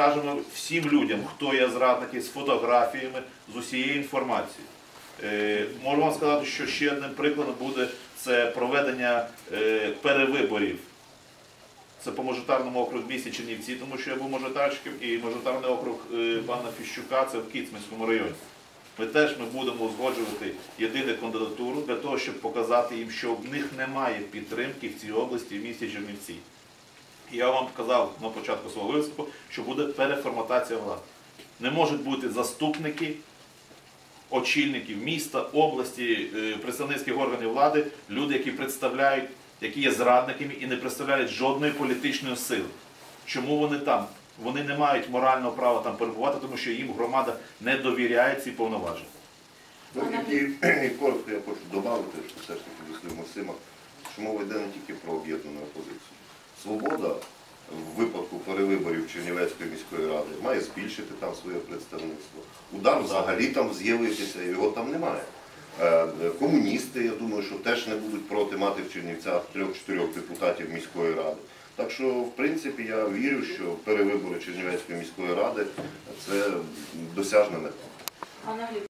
розкажемо всім людям, хто є зрадники, з фотографіями, з усією інформацією. Е, Можу вам сказати, що ще одним прикладом буде це проведення е, перевиборів. Це по мажоритарному округу в місті Чернівці, тому що я був мажоритарщиком, і мажоритарний округ е, пана Фіщука це в Кіцманському районі. Ми теж ми будемо узгоджувати єдину кандидатуру для того, щоб показати їм, що в них немає підтримки в цій області в місті Чернівці. І я вам казав на початку свого виступу, що буде переформатація влади. Не можуть бути заступники, очільників міста, області, е, представницьких органів влади, люди, які представляють, які є зрадниками і не представляють жодної політичної сили. Чому вони там? Вони не мають морального права там перебувати, тому що їм громада не довіряє ці повноваження. Ну, і, коротко я хочу додати, що все ж таки дослів Максима, що мова йде не тільки про об'єднану опозицію. Свобода в випадку перевиборів Чернівецької міської ради має збільшити там своє представництво. Удар взагалі там з'явитися, його там немає. Е, Комуністи, я думаю, що теж не будуть проти мати в Чернівцях трьох-чотирьох депутатів міської ради. Так що, в принципі, я вірю, що перевибори Чернівецької міської ради це досяжна мета.